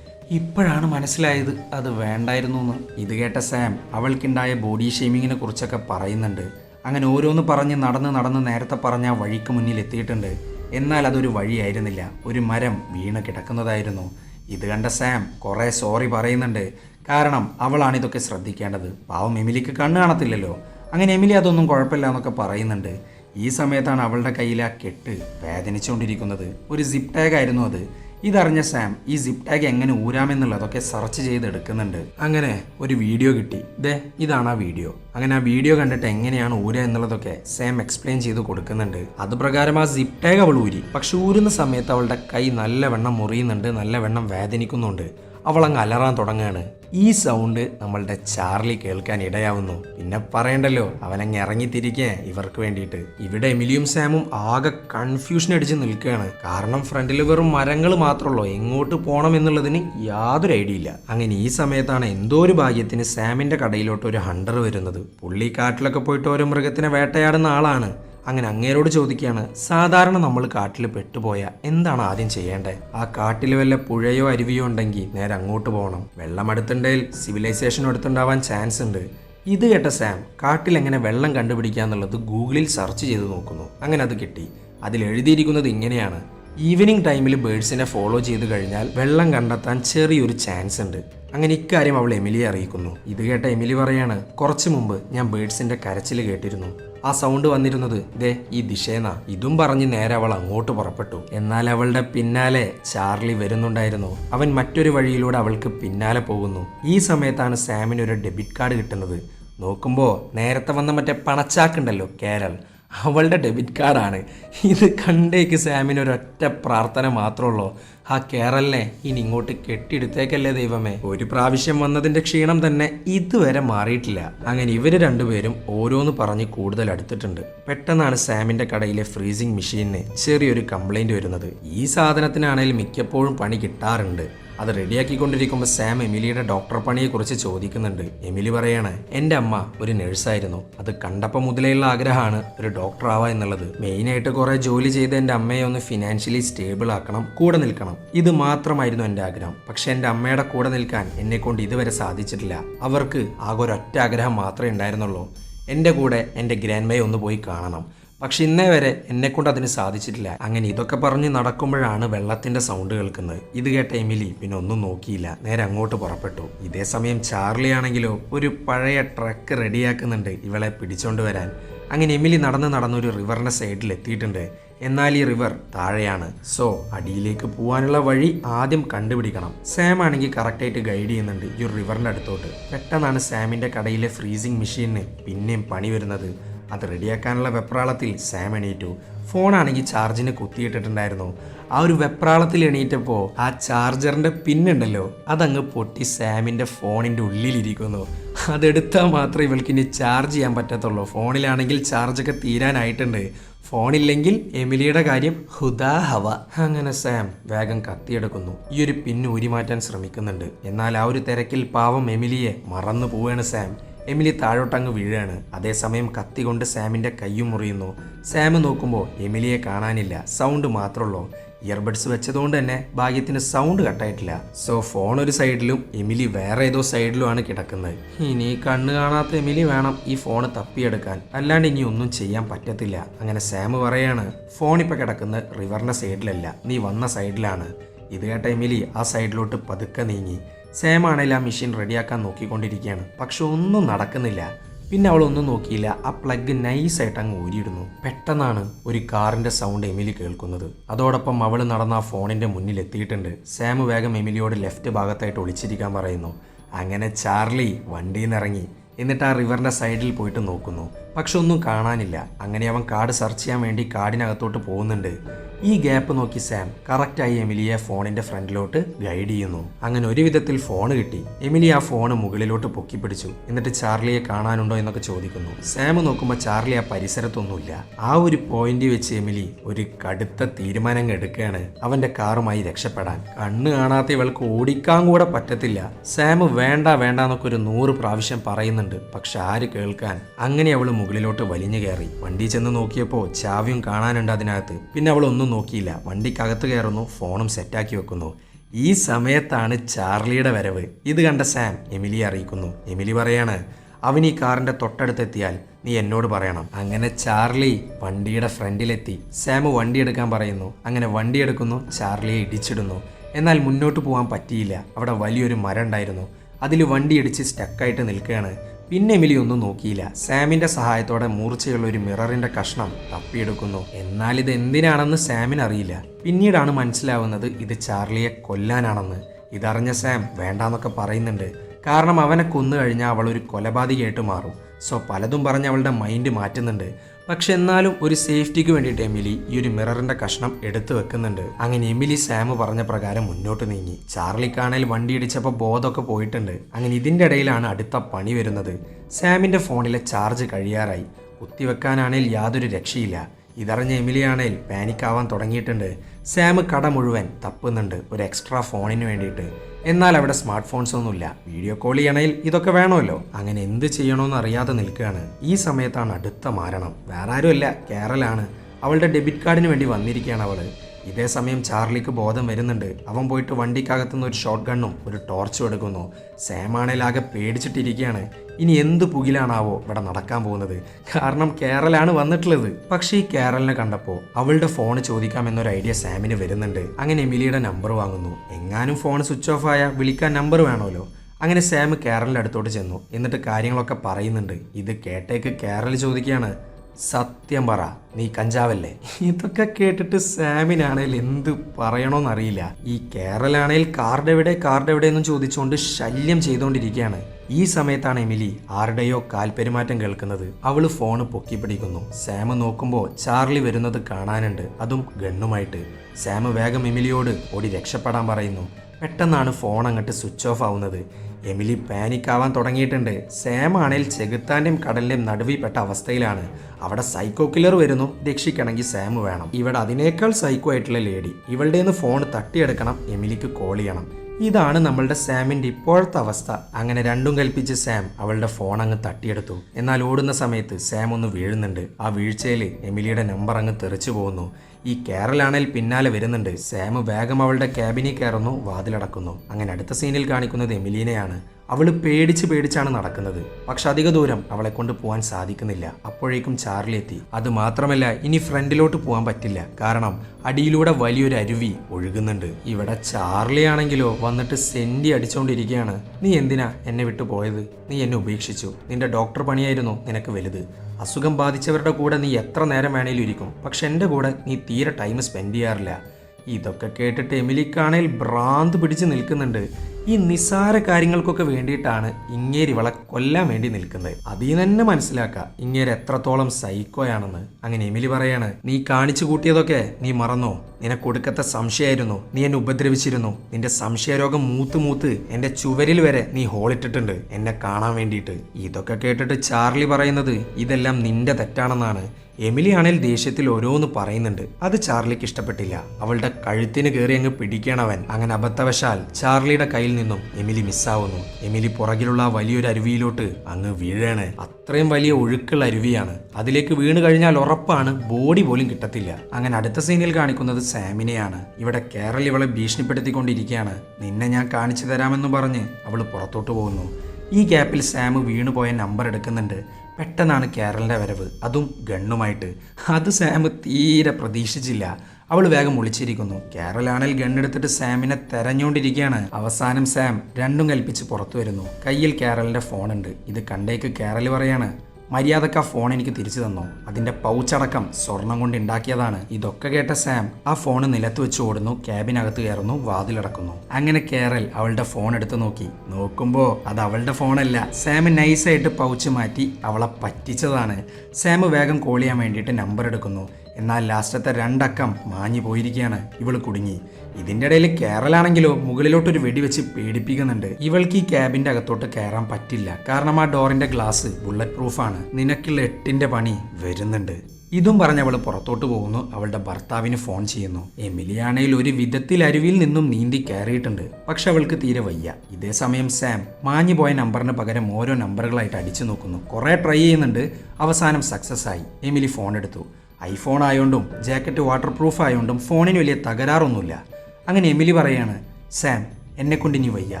ഇപ്പോഴാണ് മനസ്സിലായത് അത് വേണ്ടായിരുന്നു എന്ന് ഇത് കേട്ട സാം അവൾക്കുണ്ടായ ബോഡി ഷെയ്മിങ്ങിനെ കുറിച്ചൊക്കെ പറയുന്നുണ്ട്. അങ്ങനെ ഓരോന്ന് പറഞ്ഞ് നടന്ന് നടന്ന് നേരത്തെ പറഞ്ഞ വഴിക്ക് മുന്നിൽ എത്തിയിട്ടുണ്ട്. എന്നാൽ അതൊരു വഴിയായിരുന്നില്ല. ഒരു മരം വീണ് കിടക്കുന്നതായിരുന്നു. ഇത് കണ്ട സാം കുറേ സോറി പറയുന്നുണ്ട്. കാരണം അവളാണ് ഇതൊക്കെ ശ്രദ്ധിക്കേണ്ടത്. പാവം എമിലിക്ക് കണ്ണ് കാണത്തില്ലല്ലോ. അങ്ങനെ എമിലി അതൊന്നും കുഴപ്പമില്ല എന്നൊക്കെ പറയുന്നുണ്ട്. ഈ സമയത്താണ് അവളുടെ കയ്യിൽ ആ കെട്ട് വേദനിച്ചുകൊണ്ടിരിക്കുന്നത്. ഒരു സിപ് ടാഗ് ആയിരുന്നു അത്. ഇതറിഞ്ഞ സാം ഈ സിപ് ടാഗ് എങ്ങനെ ഊരാമെന്നുള്ളതൊക്കെ സെർച്ച് ചെയ്തെടുക്കുന്നുണ്ട് അങ്ങനെ ഒരു വീഡിയോ കിട്ടി. ദേ ഇതാണ് ആ വീഡിയോ. അങ്ങനെ ആ വീഡിയോ കണ്ടിട്ട് എങ്ങനെയാണ് ഊരുക എന്നുള്ളതൊക്കെ സാം എക്സ്പ്ലെയിൻ ചെയ്ത് കൊടുക്കുന്നുണ്ട്. അത് പ്രകാരം ആ സിപ് ടാഗ് അവൾ ഊരി. പക്ഷെ ഊരുന്ന സമയത്ത് അവളുടെ കൈ നല്ലവണ്ണം മുറിയുന്നുണ്ട് നല്ലവണ്ണം വേദനിക്കുന്നുണ്ട്. അവൾ അങ്ങ് അലറാൻ തുടങ്ങുകയാണ് ഈ സൗണ്ട് നമ്മളുടെ ചാർലി കേൾക്കാൻ ഇടയാവുന്നു. പിന്നെ പറയണ്ടല്ലോ അവനങ്ങ് ഇറങ്ങിത്തിരിക്കേ ഇവർക്ക് വേണ്ടിയിട്ട്. ഇവിടെ എമിലിയും സാമും ആകെ കൺഫ്യൂഷൻ അടിച്ച് നിൽക്കുകയാണ്. കാരണം ഫ്രണ്ടിൽ വെറും മരങ്ങൾ മാത്രമല്ലോ എങ്ങോട്ട് പോകണം എന്നുള്ളതിന് യാതൊരു ഐഡിയ ഇല്ല. അങ്ങനെ ഈ സമയത്താണ് എന്തോ ഒരു ഭാഗ്യത്തിന് സാമിന്റെ കടയിലോട്ട് ഒരു ഹണ്ടർ വരുന്നത്. പുള്ളി കാട്ടിലൊക്കെ പോയിട്ട് ഓരോ മൃഗത്തിനെ വേട്ടയാടുന്ന ആളാണ്. അങ്ങനെ അങ്ങേരോട് ചോദിക്കുകയാണ് സാധാരണ നമ്മൾ കാട്ടിൽ പെട്ടുപോയ എന്താണ് ആദ്യം ചെയ്യേണ്ടത് ആ കാട്ടിൽ വല്ല പുഴയോ അരുവിയോ ഉണ്ടെങ്കിൽ നേരെ അങ്ങോട്ട് പോകണം. വെള്ളം അടുത്തുണ്ടെങ്കിൽ സിവിലൈസേഷൻ അടുത്തുണ്ടാവാൻ ചാൻസ് ഉണ്ട്. ഇത് കേട്ട സാം കാട്ടിൽ എങ്ങനെ വെള്ളം കണ്ടുപിടിക്കാന്നുള്ളത് ഗൂഗിളിൽ സെർച്ച് ചെയ്ത് നോക്കുന്നു. അങ്ങനെ അത് കിട്ടി. അതിൽ എഴുതിയിരിക്കുന്നത് ഇങ്ങനെയാണ്. ഈവനിങ് ടൈമിൽ ബേഡ്സിനെ ഫോളോ ചെയ്ത് കഴിഞ്ഞാൽ വെള്ളം കണ്ടെത്താൻ ചെറിയൊരു ചാൻസ് ഉണ്ട്. അങ്ങനെ ഇക്കാര്യം അവൾ എമിലിയെ അറിയിക്കുന്നു. ഇത് കേട്ട എമിലി പറയാണ് കുറച്ചു മുമ്പ് ഞാൻ ബേഡ്സിന്റെ കരച്ചിൽ കേട്ടിരുന്നു. ആ സൗണ്ട് വന്നിരുന്നത് ദേ ഈ ദിശേന ഇതും പറഞ്ഞ് നേരെ അവൾ അങ്ങോട്ട് പുറപ്പെട്ടു. എന്നാൽ അവളുടെ പിന്നാലെ ചാർലി വരുന്നുണ്ടായിരുന്നു. അവൻ മറ്റൊരു വഴിയിലൂടെ അവൾക്ക് പിന്നാലെ പോകുന്നു. ഈ സമയത്താണ് സാമിന് ഒരു ഡെബിറ്റ് കാർഡ് കിട്ടുന്നത്. നോക്കുമ്പോൾ നേരത്തെ വന്ന മറ്റേ പണച്ചാക്കുണ്ടല്ലോ കേരൾ. അവളുടെ ഡെബിറ്റ് കാർഡാണ്. ഇത് കണ്ടേക്ക് സാമിന് ഒരൊറ്റ പ്രാർത്ഥന മാത്രമേ ഉള്ളൂ ആ കേരളിനെ ഇനി ഇങ്ങോട്ട് കെട്ടിയെടുത്തേക്കല്ലേ ദൈവമേ? ഒരു പ്രാവശ്യം വന്നതിന്റെ ക്ഷീണം തന്നെ ഇതുവരെ മാറിയിട്ടില്ല. അങ്ങനെ ഇവർ രണ്ടുപേരും ഓരോന്ന് പറഞ്ഞ് കൂടുതൽ അടുത്തിട്ടുണ്ട്. പെട്ടെന്നാണ് സാമിന്റെ കടയിലെ ഫ്രീസിംഗ് മെഷീനിന് ചെറിയൊരു കംപ്ലൈന്റ് വരുന്നത്. ഈ സാധനത്തിനാണെങ്കിൽ മിക്കപ്പോഴും പണി കിട്ടാറുണ്ട്. അത് റെഡിയാക്കിക്കൊണ്ടിരിക്കുമ്പോൾ സാം എമിലിയുടെ ഡോക്ടർ പണിയെക്കുറിച്ച് ചോദിക്കുന്നുണ്ട്. എമിലി പറയാണ് എന്റെ അമ്മ ഒരു നഴ്സായിരുന്നു. അത് കണ്ടപ്പോൾ മുതലേയുള്ള ആഗ്രഹമാണ് ഒരു ഡോക്ടർ ആവുക എന്നുള്ളത്. മെയിനായിട്ട് കുറേ ജോലി ചെയ്ത് എന്റെ അമ്മയെ ഒന്ന് ഫിനാൻഷ്യലി സ്റ്റേബിൾ ആക്കണം കൂടെ നിൽക്കണം. ഇത് മാത്രമായിരുന്നു എന്റെ ആഗ്രഹം. പക്ഷെ എന്റെ അമ്മയുടെ കൂടെ നിൽക്കാൻ എന്നെക്കൊണ്ട് ഇതുവരെ സാധിച്ചിട്ടില്ല. അവർക്ക് ആകെ ഒരൊറ്റ ആഗ്രഹം മാത്രമേ ഉണ്ടായിരുന്നുള്ളൂ. എന്റെ കൂടെ എന്റെ ഗ്രാൻഡ്മയെ ഒന്ന് പോയി കാണണം. പക്ഷെ ഇന്നേ വരെ എന്നെ കൊണ്ട് അതിന് സാധിച്ചിട്ടില്ല. അങ്ങനെ ഇതൊക്കെ പറഞ്ഞ് നടക്കുമ്പോഴാണ് വെള്ളത്തിന്റെ സൗണ്ട് കേൾക്കുന്നത്. ഇത് കേട്ട എമിലി പിന്നെ ഒന്നും നോക്കിയില്ല. നേരെ അങ്ങോട്ട് പുറപ്പെട്ടു. ഇതേ സമയം ചാർലി ആണെങ്കിലോ ഒരു പഴയ ട്രക്ക് റെഡിയാക്കുന്നുണ്ട് ഇവളെ പിടിച്ചോണ്ട് വരാൻ. അങ്ങനെ എമിലി നടന്ന് നടന്ന് ഒരു റിവറിന്റെ സൈഡിൽ എത്തിയിട്ടുണ്ട്. എന്നാൽ ഈ റിവർ താഴെയാണ്. സോ അടിയിലേക്ക് പോകാനുള്ള വഴി ആദ്യം കണ്ടുപിടിക്കണം. സാം ആണെങ്കിൽ കറക്റ്റായിട്ട് ഗൈഡ് ചെയ്യുന്നുണ്ട് ഈ റിവറിന്റെ അടുത്തോട്ട്. പെട്ടെന്നാണ് സാമിന്റെ കടയിലെ ഫ്രീസിംഗ് മെഷീനിന് പിന്നെയും പണി വരുന്നത്. അത് റെഡിയാക്കാനുള്ള വെപ്രാളത്തിൽ സാം എണീറ്റു. ഫോണാണെങ്കിൽ ചാർജിന് കുത്തിയിട്ടിട്ടുണ്ടായിരുന്നു. ആ ഒരു വെപ്രാളത്തിൽ എണീറ്റപ്പോൾ ആ ചാർജറിന്റെ പിന്നുണ്ടല്ലോ അതങ്ങ് പൊട്ടി സാമിന്റെ ഫോണിന്റെ ഉള്ളിലിരിക്കുന്നു. അതെടുത്താൽ മാത്രമേ ഇവൾക്ക് ഇനി ചാർജ് ചെയ്യാൻ പറ്റത്തുള്ളൂ. ഫോണിലാണെങ്കിൽ ചാർജൊക്കെ തീരാനായിട്ടുണ്ട്. ഫോണില്ലെങ്കിൽ എമിലിയുടെ കാര്യം ഹുദാ ഹവ. അങ്ങനെ സാം വേഗം കത്തിയെടുക്കുന്നു. ഈ ഒരു പിന്ന് ഊരിമാറ്റാൻ ശ്രമിക്കുന്നുണ്ട്. എന്നാൽ ആ ഒരു തിരക്കിൽ പാവം എമിലിയെ മറന്നു പോവുകയാണ് സാം. എമിലി താഴോട്ടങ്ങ് വീഴാണ്. അതേസമയം കത്തി കൊണ്ട് സാമിന്റെ കയ്യും മുറിയുന്നു. സാം നോക്കുമ്പോൾ എമിലിയെ കാണാനില്ല. സൗണ്ട് മാത്രമുള്ളൂ. ഇയർബഡ്സ് വെച്ചതുകൊണ്ട് തന്നെ ഭാഗ്യത്തിന് സൗണ്ട് കട്ടായിട്ടില്ല. സോ ഫോൺ ഒരു സൈഡിലും എമിലി വേറെ ഏതോ സൈഡിലുമാണ് കിടക്കുന്നത്. ഇനി കണ്ണ് കാണാത്ത എമിലി വേണം ഈ ഫോൺ തപ്പിയെടുക്കാൻ. അല്ലാണ്ട് ഇനി ഒന്നും ചെയ്യാൻ പറ്റത്തില്ല. അങ്ങനെ സാം പറയാണ് ഫോൺ ഇപ്പൊ കിടക്കുന്നത് റിവറിന്റെ സൈഡിലല്ല. നീ വന്ന സൈഡിലാണ്. ഇത് കേട്ട എമിലി ആ സൈഡിലോട്ട് പതുക്കെ നീങ്ങി. സാം ആണെങ്കിൽ ആ മെഷീൻ റെഡിയാക്കാൻ നോക്കിക്കൊണ്ടിരിക്കുകയാണ്. പക്ഷെ ഒന്നും നടക്കുന്നില്ല. പിന്നെ അവൾ ഒന്നും നോക്കിയില്ല. ആ പ്ലഗ് നൈസായിട്ട് അങ്ങ് ഊരിയിടുന്നു. പെട്ടെന്നാണ് ഒരു കാറിന്റെ സൗണ്ട് എമിലി കേൾക്കുന്നത്. അതോടൊപ്പം അവൾ നടന്ന ആ ഫോണിന്റെ മുന്നിൽ എത്തിയിട്ടുണ്ട്. സാം വേഗം എമിലിയോട് ലെഫ്റ്റ് ഭാഗത്തായിട്ട് ഒളിച്ചിരിക്കാൻ പറയുന്നു. അങ്ങനെ ചാർലി വണ്ടിയിൽ നിന്ന് ഇറങ്ങി. എന്നിട്ട് ആ റിവറിന്റെ സൈഡിൽ പോയിട്ട് നോക്കുന്നു. പക്ഷെ ഒന്നും കാണാനില്ല. അങ്ങനെ അവൻ കാർഡ് സെർച്ച് ചെയ്യാൻ വേണ്ടി കാടിനകത്തോട്ട് പോകുന്നുണ്ട്. ഈ ഗ്യാപ്പ് നോക്കി സാം കറക്റ്റായി എമിലിയെ ഫോണിന്റെ ഫ്രണ്ടിലോട്ട് ഗൈഡ് ചെയ്യുന്നു. അങ്ങനെ ഒരു വിധത്തിൽ ഫോൺ കിട്ടി. എമിലി ആ ഫോൺ മുകളിലോട്ട് പൊക്കി പിടിച്ചു. എന്നിട്ട് ചാർലിയെ കാണാനുണ്ടോ എന്നൊക്കെ ചോദിക്കുന്നു. സാം നോക്കുമ്പോൾ ചാർലി ആ പരിസരത്തൊന്നുമില്ല. ആ ഒരു പോയിന്റ് വെച്ച് എമിലി ഒരു കടുത്ത തീരുമാനം എടുക്കുകയാണ്. അവന്റെ കാറുമായി രക്ഷപ്പെടാൻ. കണ്ണ് കാണാത്ത ഇവൾക്ക് ഓടിക്കാൻ കൂടെ പറ്റത്തില്ല. സാം വേണ്ട വേണ്ട എന്നൊക്കെ ഒരു നൂറ് പ്രാവശ്യം പറയുന്നുണ്ട്. പക്ഷെ ആര് കേൾക്കാൻ? അങ്ങനെ അവൾ മുകളിലോട്ട് വലിഞ്ഞു കയറി. വണ്ടി ചെന്ന് നോക്കിയപ്പോൾ ചാവിയും കാണാനുണ്ട് അതിനകത്ത്. പിന്നെ അവൾ ഒന്നും നോക്കിയില്ല. വണ്ടിക്കകത്ത് കയറുന്നു ഫോണും സെറ്റാക്കി വെക്കുന്നു. ഈ സമയത്താണ് ചാർലിയുടെ വരവ്. ഇത് കണ്ട സാം എമിലി അറിയിക്കുന്നു. എമിലി പറയാണ് അവൻ ഈ കാറിന്റെ തൊട്ടടുത്തെത്തിയാൽ നീ എന്നോട് പറയണം. അങ്ങനെ ചാർലി വണ്ടിയുടെ ഫ്രണ്ടിലെത്തി. സാം വണ്ടി എടുക്കാൻ പറയുന്നു. അങ്ങനെ വണ്ടി എടുക്കുന്നു ചാർലിയെ ഇടിച്ചിടുന്നു. എന്നാൽ മുന്നോട്ട് പോകാൻ പറ്റിയില്ല. അവിടെ വലിയൊരു മരം ഉണ്ടായിരുന്നു. അതിൽ വണ്ടി ഇടിച്ച് സ്റ്റക്കായിട്ട് നിൽക്കുകയാണ്. പിന്നെ എമിലി ഒന്നും നോക്കിയില്ല. സാമിന്റെ സഹായത്തോടെ മൂർച്ചയുള്ള ഒരു മിററിന്റെ കഷ്ണം തപ്പിയെടുക്കുന്നു. എന്നാൽ ഇത് എന്തിനാണെന്ന് സാമിന് അറിയില്ല. പിന്നീടാണ് മനസ്സിലാവുന്നത് ഇത് ചാർലിയെ കൊല്ലാനാണെന്ന്. ഇതറിഞ്ഞ സാം വേണ്ടാന്നൊക്കെ പറയുന്നുണ്ട്. കാരണം അവനെ കൊന്നു കഴിഞ്ഞാൽ അവൾ ഒരു കൊലപാതകയായിട്ട് മാറും. സോ പലതും പറഞ്ഞ് അവളുടെ മൈൻഡ് മാറ്റുന്നുണ്ട്. പക്ഷെ എന്നാലും ഒരു സേഫ്റ്റിക്ക് വേണ്ടിയിട്ട് എമിലി ഈ ഒരു മിററിന്റെ കഷ്ണം എടുത്തു വെക്കുന്നുണ്ട്. അങ്ങനെ എമിലി സാം പറഞ്ഞ പ്രകാരം മുന്നോട്ട് നീങ്ങി. ചാർലിക്കാണേൽ വണ്ടി ഇടിച്ചപ്പോൾ ബോധമൊക്കെ പോയിട്ടുണ്ട്. അങ്ങനെ ഇതിന്റെ ഇടയിലാണ് അടുത്ത പണി വരുന്നത്. സാമിന്റെ ഫോണിലെ ചാർജ് കഴിയാറായി. കുത്തിവെക്കാനാണേൽ യാതൊരു രക്ഷയില്ല. ഇതറിഞ്ഞ എമിലിയാണേൽ പാനിക് ആവാൻ തുടങ്ങിയിട്ടുണ്ട്. സാം കട മുഴുവൻ തപ്പുന്നുണ്ട് ഒരു എക്സ്ട്രാ ഫോണിന് വേണ്ടിയിട്ട്. എന്നാൽ അവിടെ സ്മാർട്ട് ഫോൺസ് ഒന്നുമില്ല വീഡിയോ കോൾ ചെയ്യണേൽ ഇതൊക്കെ വേണമല്ലോ. അങ്ങനെ എന്ത് ചെയ്യണമെന്ന് അറിയാതെ നിൽക്കുകയാണ്. ഈ സമയത്താണ് അടുത്ത മാരണം. വേറെ ആരുമല്ല കേരളാണ്. അവളുടെ ഡെബിറ്റ് കാർഡിന് വേണ്ടി വന്നിരിക്കുകയാണ് അവൾ. ഇതേ സമയം ചാർലിക്ക് ബോധം വരുന്നുണ്ട്. അവൻ പോയിട്ട് വണ്ടിക്കകത്തുനിന്ന് ഒരു ഷോട്ട് ഗണ്ണും ഒരു ടോർച്ചും എടുക്കുന്നു. സാമാണേൽ ആകെ പേടിച്ചിട്ടിരിക്കുകയാണ്. ഇനി എന്ത് പുകിലാണാവോ ഇവിടെ നടക്കാൻ പോകുന്നത്? കാരണം കേരളാണ് വന്നിട്ടുള്ളത്. പക്ഷേ ഈ കേരളിനെ കണ്ടപ്പോൾ അവളുടെ ഫോൺ ചോദിക്കാം എന്നൊരു ഐഡിയ സാമിന് വരുന്നുണ്ട്. അങ്ങനെ എമിലിയുടെ നമ്പർ വാങ്ങുന്നു. എങ്ങാനും ഫോൺ സ്വിച്ച് ഓഫ് ആയാൽ വിളിക്കാൻ നമ്പർ വേണമല്ലോ. അങ്ങനെ സാം കേരളിന്റെ അടുത്തോട്ട് ചെന്നു. എന്നിട്ട് കാര്യങ്ങളൊക്കെ പറയുന്നുണ്ട്. ഇത് കേട്ടേക്ക് കേരള ചോദിക്കുകയാണ്. സത്യം പറ നീ കഞ്ചാവല്ലേ? ഇതൊക്കെ കേട്ടിട്ട് സാമിനാണേൽ എന്ത് പറയണോന്നറിയില്ല. ഈ കേരളാണേൽ കാർഡെവിടെ എവിടെ കാർഡ് എവിടെ എന്നും ചോദിച്ചുകൊണ്ട് ശല്യം ചെയ്തുകൊണ്ടിരിക്കുകയാണ് ഈ സമയത്താണ് എമിലി ആരുടെയോ കാൽപെരുമാറ്റം കേൾക്കുന്നത്. അവൾ ഫോണ് പൊക്കി പിടിക്കുന്നു. സാം നോക്കുമ്പോൾ ചാർലി വരുന്നത് കാണാനുണ്ട്. അതും ഗണ്ണുമായിട്ട്. സാം വേഗം എമിലിയോട് ഓടി രക്ഷപ്പെടാൻ പറയുന്നു. പെട്ടെന്നാണ് ഫോൺ അങ്ങോട്ട് സ്വിച്ച് ഓഫ് ആവുന്നത്. എമിലി പാനിക് ആവാൻ തുടങ്ങിയിട്ടുണ്ട്. സാമാണേൽ ചെകുത്താന്റെയും കടലിന്റെയും നടുവിൽപ്പെട്ട അവസ്ഥയിലാണ്. അവിടെ സൈക്കോ കില്ലർ വരുന്നു. രക്ഷിക്കണമെങ്കിൽ സാം വേണം. ഇവിടെ അതിനേക്കാൾ സൈക്കോ ആയിട്ടുള്ള ലേഡി ഇവളുടെ നിന്ന് ഫോൺ തട്ടിയെടുക്കണം. എമിലിക്ക് കോൾ ചെയ്യണം. ഇതാണ് നമ്മളുടെ സാമിന്റെ ഇപ്പോഴത്തെ അവസ്ഥ. അങ്ങനെ രണ്ടും കൽപ്പിച്ച് സാം അവളുടെ ഫോൺ അങ്ങ് തട്ടിയെടുത്തു. എന്നാൽ ഓടുന്ന സമയത്ത് സാം ഒന്ന് വീഴുന്നുണ്ട്. ആ വീഴ്ചയിൽ എമിലിയുടെ നമ്പർ അങ്ങ് തെറിച്ചു പോകുന്നു ഈ കേരളാണേൽ പിന്നാലെ വരുന്നുണ്ട്. സാം വേഗം അവളുടെ ക്യാബിനിൽ കയറുന്നു വാതിലടക്കുന്നു. അങ്ങനെ അടുത്ത സീനിൽ കാണിക്കുന്നത് എമിലീനെയാണ്. അവൾ പേടിച്ച് പേടിച്ചാണ് നടക്കുന്നത്. പക്ഷെ അധിക ദൂരം അവളെ കൊണ്ട് പോകാൻ സാധിക്കുന്നില്ല. അപ്പോഴേക്കും ചാർലി എത്തി. അത് മാത്രമല്ല ഇനി ഫ്രണ്ടിലോട്ട് പോകാൻ പറ്റില്ല. കാരണം അടിയിലൂടെ വലിയൊരു അരുവി ഒഴുകുന്നുണ്ട്. ഇവിടെ ചാർലി ആണെങ്കിലോ വന്നിട്ട് സെന്റി അടിച്ചുകൊണ്ടിരിക്കുകയാണ് നീ എന്തിനാ എന്നെ വിട്ടു പോയത്? നീ എന്നെ ഉപേക്ഷിച്ചു. നിന്റെ ഡോക്ടർ പണിയായിരുന്നു നിനക്ക് വലുത്. അസുഖം ബാധിച്ചവരുടെ കൂടെ നീ എത്ര നേരം വേണേലും ഇരിക്കും. പക്ഷെ എന്റെ കൂടെ നീ തീരെ ടൈം സ്പെൻഡ് ചെയ്യാറില്ല. ഇതൊക്കെ കേട്ടിട്ട് എമിലിക്കാണേൽ ഭ്രാന്ത് പിടിച്ച് നിൽക്കുന്നുണ്ട്. ഈ നിസ്സാര കാര്യങ്ങൾക്കൊക്കെ വേണ്ടിയിട്ടാണ് ഇങ്ങേരി ഇവളെ കൊല്ലാൻ വേണ്ടി നിൽക്കുന്നത്. അതിൽ തന്നെ മനസ്സിലാക്കുക ഇങ്ങേര് എത്രത്തോളം സൈക്കോയാണെന്ന്. അങ്ങനെ എമിലി പറയാണ് നീ കാണിച്ചു കൂട്ടിയതൊക്കെ നീ മറന്നോ? നിനക്കൊടുക്കത്തെ സംശയമായിരുന്നു. നീ എന്നെ ഉപദ്രവിച്ചിരുന്നു. നിന്റെ സംശയരോഗം മൂത്ത് മൂത്ത് എന്റെ ചുവരിൽ വരെ നീ ഹോളിട്ടിട്ടുണ്ട്. എന്നെ കാണാൻ വേണ്ടിയിട്ട്. ഇതൊക്കെ കേട്ടിട്ട് ചാർലി പറയുന്നത് ഇതെല്ലാം നിന്റെ തെറ്റാണെന്നാണ്. എമിലി ദേഷ്യത്തിൽ ഓരോന്ന് പറയുന്നുണ്ട്. അത് ചാർലിക്ക് ഇഷ്ടപ്പെട്ടില്ല. അവളുടെ കഴുത്തിന് കയറി അങ്ങ് പിടിക്കണവൻ അങ്ങനെ അബദ്ധവശാൽ ചാർലിയുടെ കയ്യിൽ നിന്നും എമിലി മിസ്സാവുന്നു. എമിലി പുറകിലുള്ള വലിയൊരു അരുവിയിലോട്ട് അങ്ങ് വീഴാണ്. അത്രയും വലിയ ഒഴുക്കുള്ള അരുവിയാണ്. അതിലേക്ക് വീണ് കഴിഞ്ഞാൽ ഉറപ്പാണ് ബോഡി പോലും കിട്ടത്തില്ല. അങ്ങനെ അടുത്ത സീനിൽ കാണിക്കുന്നത് സാമിനെയാണ്. ഇവിടെ കേരൽ ഇവളെ ഭീഷണിപ്പെടുത്തിക്കൊണ്ടിരിക്കുകയാണ്. നിന്നെ ഞാൻ കാണിച്ചു തരാമെന്ന് പറഞ്ഞ് അവൾ പുറത്തോട്ട് പോകുന്നു. ഈ ഗ്യാപ്പിൽ സാം വീണുപോയ നമ്പർ എടുക്കുന്നുണ്ട്. പെട്ടെന്നാണ് കേരളിന്റെ വരവ്. അതും ഗണ്ണുമായിട്ട്. അത് സാം തീരെ പ്രതീക്ഷിച്ചില്ല. അവൾ വേഗം ഒളിച്ചിരിക്കുന്നു കേരളാണെങ്കിൽ ഗണ്ണെടുത്തിട്ട് സാമിനെ തെരഞ്ഞുകൊണ്ടിരിക്കുകയാണ്. അവസാനം സാം രണ്ടും കൽപ്പിച്ച് പുറത്തു വരുന്നു. കയ്യിൽ കേരളിന്റെ ഫോണുണ്ട്. ഇത് കണ്ടേക്ക് കേരളി പറയാണ്. മര്യാദയ്ക്ക് ആ ഫോൺ എനിക്ക് തിരിച്ചു തന്നോ? അതിന്റെ പൗച്ചടക്കം സ്വർണം കൊണ്ട് ഉണ്ടാക്കിയതാണ് ഇതൊക്കെ കേട്ട സാം ആ ഫോൺ നിലത്ത് വെച്ച് ഓടുന്നു ക്യാബിനകത്ത് കയറുന്നു വാതിലടക്കുന്നു അങ്ങനെ കേറൽ അവളുടെ ഫോൺ എടുത്തു നോക്കി. നോക്കുമ്പോ അത് അവളുടെ ഫോണല്ല. സാം നൈസായിട്ട് പൗച്ച് മാറ്റി അവളെ പറ്റിച്ചതാണ്. സാം വേഗം കോൾ ചെയ്യാൻ വേണ്ടിയിട്ട് നമ്പർ എടുക്കുന്നു. എന്നാൽ ലാസ്റ്റത്തെ രണ്ടക്കം മാഞ്ഞു പോയിരിക്കുകയാണ്. ഇവൾ കുടുങ്ങി. ഇതിന്റെ ഇടയിൽ കേരളാണെങ്കിലോ മുകളിലോട്ടൊരു വെടിവെച്ച് പേടിപ്പിക്കുന്നുണ്ട്. ഇവൾക്ക് ഈ ക്യാബിന്റെ അകത്തോട്ട് കയറാൻ പറ്റില്ല. കാരണം ആ ഡോറിന്റെ ഗ്ലാസ് ബുള്ളറ്റ് പ്രൂഫാണ് നിനക്കുള്ള എട്ടിന്റെ പണി വരുന്നുണ്ട്. ഇതും പറഞ്ഞ് അവൾ പുറത്തോട്ട് പോകുന്നു. അവളുടെ ഭർത്താവിന് ഫോൺ ചെയ്യുന്നു. എമിലിയാണയിൽ ഒരു വിധത്തിൽ അരുവിയിൽ നിന്നും നീന്തി കയറിയിട്ടുണ്ട്. പക്ഷെ അവൾക്ക് തീരെ വയ്യ. ഇതേ സമയം സാം മാഞ്ഞു പോയ നമ്പറിന് പകരം ഓരോ നമ്പറുകളായിട്ട് അടിച്ചു നോക്കുന്നു. കുറേ ട്രൈ ചെയ്യുന്നുണ്ട്. അവസാനം സക്സസ് ആയി. എമിലി ഫോൺ എടുത്തു. ഐഫോൺ ആയതുകൊണ്ടും ജാക്കറ്റ് വാട്ടർ പ്രൂഫ് ആയതുകൊണ്ടും ഫോണിന് വലിയ തകരാറൊന്നുമില്ല. അങ്ങനെ എമിലി പറയാണ് സാം എന്നെ കൊണ്ട് ഇനി വയ്യ.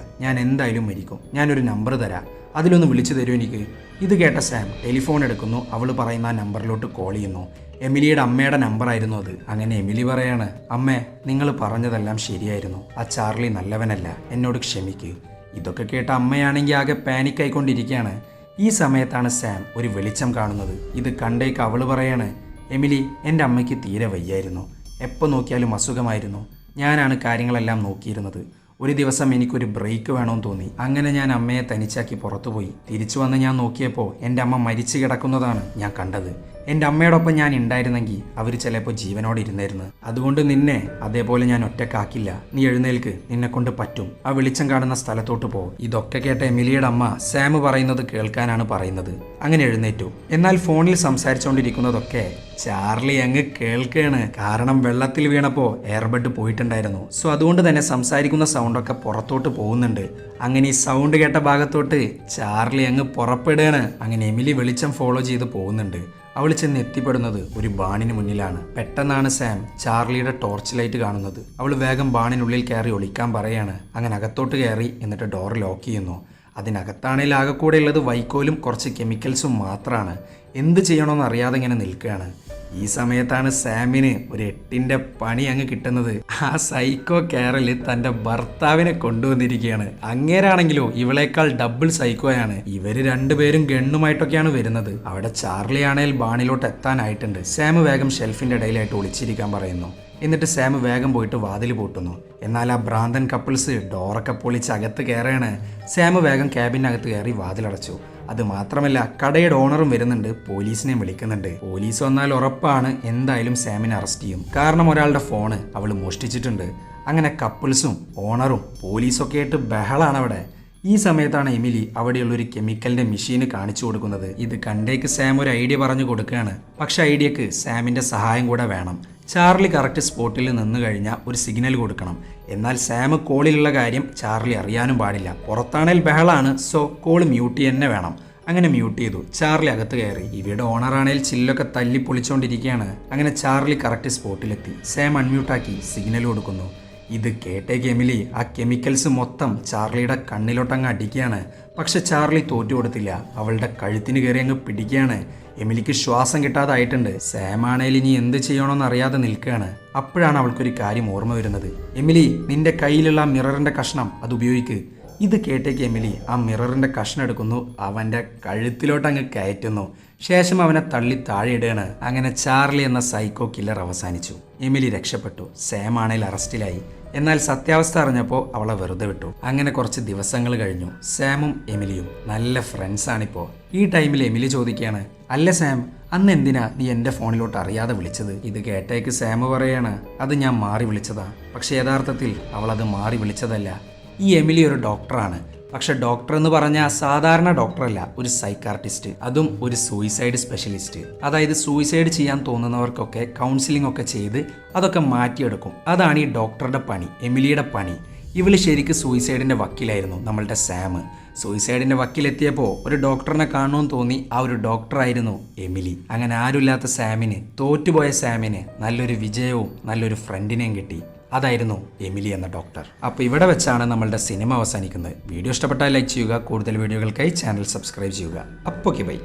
ഞാൻ എന്തായാലും മരിക്കും. ഞാനൊരു നമ്പർ തരാം. അതിലൊന്ന് വിളിച്ചു തരും എനിക്ക്. ഇത് കേട്ട സാം ടെലിഫോൺ എടുക്കുന്നു. അവൾ പറയുന്ന ആ നമ്പറിലോട്ട് കോൾ ചെയ്യുന്നു. എമിലിയുടെ അമ്മയുടെ നമ്പറായിരുന്നു അത്. അങ്ങനെ എമിലി പറയാണ് അമ്മേ നിങ്ങൾ പറഞ്ഞതെല്ലാം ശരിയായിരുന്നു. ആ ചാർലി നല്ലവനല്ല. എന്നോട് ക്ഷമിക്ക്. ഇതൊക്കെ കേട്ട അമ്മയാണെങ്കിൽ ആകെ പാനിക് ആയിക്കൊണ്ടിരിക്കുകയാണ്. ഈ സമയത്താണ് സാം ഒരു വെളിച്ചം കാണുന്നത്. ഇത് കണ്ടേക്ക് അവൾ പറയാണ് എമിലി എന്റെ അമ്മയ്ക്ക് തീരെ വയ്യായിരുന്നു. എപ്പോൾ നോക്കിയാലും അസുഖമായിരുന്നു. ഞാനാണ് കാര്യങ്ങളെല്ലാം നോക്കിയിരുന്നത്. ഒരു ദിവസം എനിക്കൊരു ബ്രേക്ക് വേണമെന്ന് തോന്നി. അങ്ങനെ ഞാൻ അമ്മയെ തനിച്ചാക്കി പുറത്തുപോയി. തിരിച്ചു വന്ന് ഞാൻ നോക്കിയപ്പോൾ എന്റെ അമ്മ മരിച്ചു കിടക്കുന്നതാണ് ഞാൻ കണ്ടത്. എന്റെ അമ്മയോടൊപ്പം ഞാൻ ഉണ്ടായിരുന്നെങ്കിൽ അവർ ചിലപ്പോൾ ജീവനോടെ ഇരുന്നായിരുന്നു. അതുകൊണ്ട് നിന്നെ അതേപോലെ ഞാൻ ഒറ്റക്കാക്കില്ല. നീ എഴുന്നേൽക്ക്. നിന്നെ കൊണ്ട് പറ്റും. ആ വെളിച്ചം കാണുന്ന സ്ഥലത്തോട്ട് പോ. ഇതൊക്കെ കേട്ട എമിലിയുടെ അമ്മ സാം പറയുന്നത് കേൾക്കാനാണ് പറയുന്നത്. അങ്ങനെ എഴുന്നേറ്റു. എന്നാൽ ഫോണിൽ സംസാരിച്ചുകൊണ്ടിരിക്കുന്നതൊക്കെ ചാർലി അങ്ങ് കേൾക്കുകയാണ് കാരണം വെള്ളത്തിൽ വീണപ്പോൾ എയർബഡ് പോയിട്ടുണ്ടായിരുന്നു. സോ അതുകൊണ്ട് തന്നെ സംസാരിക്കുന്ന സൗണ്ടൊക്കെ പുറത്തോട്ട് പോകുന്നുണ്ട്. അങ്ങനെ ഈ സൗണ്ട് കേട്ട ഭാഗത്തോട്ട് ചാർലി അങ്ങ് പുറപ്പെടുകയാണ്. അങ്ങനെ എമിലി വെളിച്ചം ഫോളോ ചെയ്ത് പോകുന്നുണ്ട്. അവൾ ചെന്ന് എത്തിപ്പെടുന്നത് ഒരു ബാണിന് മുന്നിലാണ്. പെട്ടെന്നാണ് സാം ചാർലിയുടെ ടോർച്ച് ലൈറ്റ് കാണുന്നത്. അവൾ വേഗം ബാണിനുള്ളിൽ കയറി ഒളിക്കാൻ പറയാണ്. അങ്ങനെ അകത്തോട്ട് കയറി എന്നിട്ട് ഡോർ ലോക്ക് ചെയ്യുന്നു. അതിനകത്താണെങ്കിൽ ആകെ കൂടെ ഉള്ളത് വൈക്കോലും കുറച്ച് കെമിക്കൽസും മാത്രമാണ് എന്ത് ചെയ്യണമെന്ന് അറിയാതെ ഇങ്ങനെ നിൽക്കുകയാണ്. ഈ സമയത്താണ് സാമിന് ഒരു എട്ടിന്റെ പണി അങ്ങ് കിട്ടുന്നത്. ആ സൈക്കോ കാരൽ തന്റെ ഭർത്താവിനെ കൊണ്ടുവന്നിരിക്കുകയാണ്. അങ്ങേരാണെങ്കിലോ ഇവളേക്കാൾ ഡബിൾ സൈക്കോയാണ്. ഇവർ രണ്ടുപേരും ഗണ്ണുമായിട്ടൊക്കെയാണ് വരുന്നത്. അവിടെ ചാർലി ആണേൽ ബാണിലോട്ട് എത്താനായിട്ടുണ്ട്. സാം വേഗം ഷെൽഫിന്റെ ഇടയിലായിട്ട് ഒളിച്ചിരിക്കാൻ പറയുന്നു. എന്നിട്ട് സാം വേഗം പോയിട്ട് വാതിൽ പൂട്ടുന്നു. എന്നാൽ ആ ഭ്രാന്തൻ കപ്പിൾസ് ഡോറൊക്കെ പൊളിച്ച് അകത്ത് കയറുകയാണ്. സാം വേഗം ക്യാബിനകത്ത് കയറി വാതിലടച്ചു. അത് മാത്രമല്ല കടയുടെ ഓണറും വരുന്നുണ്ട് പോലീസിനെ വിളിക്കുന്നുണ്ട്. പോലീസ് വന്നാൽ ഉറപ്പാണ് എന്തായാലും സാമിനെ അറസ്റ്റ് ചെയ്യും. കാരണം ഒരാളുടെ ഫോണ് അവൾ മോഷ്ടിച്ചിട്ടുണ്ട്. അങ്ങനെ കപ്പിൾസും ഓണറും പോലീസൊക്കെ ആയിട്ട് ബഹളാണ് അവിടെ ഈ സമയത്താണ് എമിലി അവിടെയുള്ള ഒരു കെമിക്കലിന്റെ മെഷീന് കാണിച്ചു കൊടുക്കുന്നത്. ഇത് കണ്ടേക്ക് സാം ഒരു ഐഡിയ പറഞ്ഞു കൊടുക്കുകയാണ്. പക്ഷെ ഐഡിയക്ക് സാമിന്റെ സഹായം കൂടെ വേണം. ചാർലി കറക്റ്റ് സ്പോട്ടിൽ നിന്ന് കഴിഞ്ഞാൽ ഒരു സിഗ്നൽ കൊടുക്കണം. എന്നാൽ സാം കോളിലുള്ള കാര്യം ചാർലി അറിയാനും പാടില്ല. പുറത്താണേൽ ബഹളാണ്. സോ കോൾ മ്യൂട്ട് തന്നെ വേണം. അങ്ങനെ മ്യൂട്ട് ചെയ്തു. ചാർലി അകത്ത് കയറി. ഇവയുടെ ഓണറാണേൽ ചില്ലൊക്കെ തല്ലി പൊളിച്ചുകൊണ്ടിരിക്കുകയാണ് അങ്ങനെ ചാർലി കറക്റ്റ് സ്പോട്ടിലെത്തി. സാം അൺമ്യൂട്ടാക്കി. സിഗ്നൽ കൊടുക്കുന്നു. ഇത് കേട്ടേ കെമിലി ആ കെമിക്കൽസ് മൊത്തം ചാർലിയുടെ കണ്ണിലോട്ടങ്ങ് അടിക്കുകയാണ്. പക്ഷെ ചാർലി തോറ്റു കൊടുത്തില്ല. അവളുടെ കഴുത്തിന് കയറി അങ്ങ് പിടിക്കുകയാണ്. എമിലിക്ക് ശ്വാസം കിട്ടാതായിട്ടുണ്ട്. സാമാണേൽ ഇനി എന്ത് ചെയ്യണമെന്ന് അറിയാതെ നിൽക്കുകയാണ്. അപ്പോഴാണ് അവൾക്കൊരു കാര്യം ഓർമ്മ വരുന്നത്. എമിലി നിന്റെ കയ്യിലുള്ള മിററിന്റെ കഷ്ണം അത് ഉപയോഗിക്ക്. ഇത് കേട്ടേക്ക് എമിലി ആ മിററിന്റെ കഷ്ണം എടുക്കുന്നു. അവന്റെ കഴുത്തിലോട്ട് അങ്ങ് കയറ്റുന്നു. ശേഷം അവനെ തള്ളി താഴെയിടുകയാണ് അങ്ങനെ ചാർലി എന്ന സൈക്കോ കില്ലർ അവസാനിച്ചു. എമിലി രക്ഷപ്പെട്ടു. സാമാണേൽ അറസ്റ്റിലായി. എന്നാൽ സത്യാവസ്ഥ അറിഞ്ഞപ്പോൾ അവളെ വെറുതെ വിട്ടു. അങ്ങനെ കുറച്ച് ദിവസങ്ങൾ കഴിഞ്ഞു. സാമും എമിലിയും നല്ല ഫ്രണ്ട്സാണിപ്പോൾ ഈ ടൈമിൽ എമിലി ചോദിക്കുകയാണ് അല്ല സാം അന്ന് എന്തിനാ നീ എന്റെ ഫോണിലോട്ട് അറിയാതെ വിളിച്ചത്? ഇത് കേട്ടേക്ക് സാം പറയാണ്. അത് ഞാൻ മാറി വിളിച്ചതാ. പക്ഷെ യഥാർത്ഥത്തിൽ അവൾ അത് മാറി വിളിച്ചതല്ല. ഈ എമിലി ഒരു ഡോക്ടറാണ്. പക്ഷെ ഡോക്ടർ എന്ന് പറഞ്ഞാൽ സാധാരണ ഡോക്ടറല്ല ഒരു സൈക്കാർട്ടിസ്റ്റ്. അതും ഒരു സൂയിസൈഡ് സ്പെഷ്യലിസ്റ്റ്. അതായത് സൂയിസൈഡ് ചെയ്യാൻ തോന്നുന്നവർക്കൊക്കെ കൗൺസിലിംഗ് ഒക്കെ ചെയ്ത് അതൊക്കെ മാറ്റിയെടുക്കും. അതാണ് ഈ ഡോക്ടറുടെ പണി എമിലിയുടെ പണി. ഇവൾ ശരിക്കും സൂയിസൈഡിന്റെ വക്കീലായിരുന്നു നമ്മളുടെ സാം. സൂയിസൈഡിന്റെ വക്കീലെത്തിയപ്പോൾ ഒരു ഡോക്ടറിനെ കാണണമെന്ന് തോന്നി. ആ ഒരു ഡോക്ടറായിരുന്നു എമിലി. അങ്ങനെ ആരുമില്ലാത്ത സാമിന് തോറ്റുപോയ സാമിന് നല്ലൊരു വിജയവും നല്ലൊരു ഫ്രണ്ടിനെയും കിട്ടി. അതായിരുന്നു എമിലി എന്ന ഡോക്ടർ അപ്പോൾ ഇവിടെ വെച്ചാണ് നമ്മളുടെ സിനിമ അവസാനിക്കുന്നത്. വീഡിയോ ഇഷ്ടപ്പെട്ടാൽ ലൈക്ക് ചെയ്യുക കൂടുതൽ വീഡിയോകൾക്കായി ചാനൽ സബ്സ്ക്രൈബ് ചെയ്യുക. അപ്പോൾ ബൈ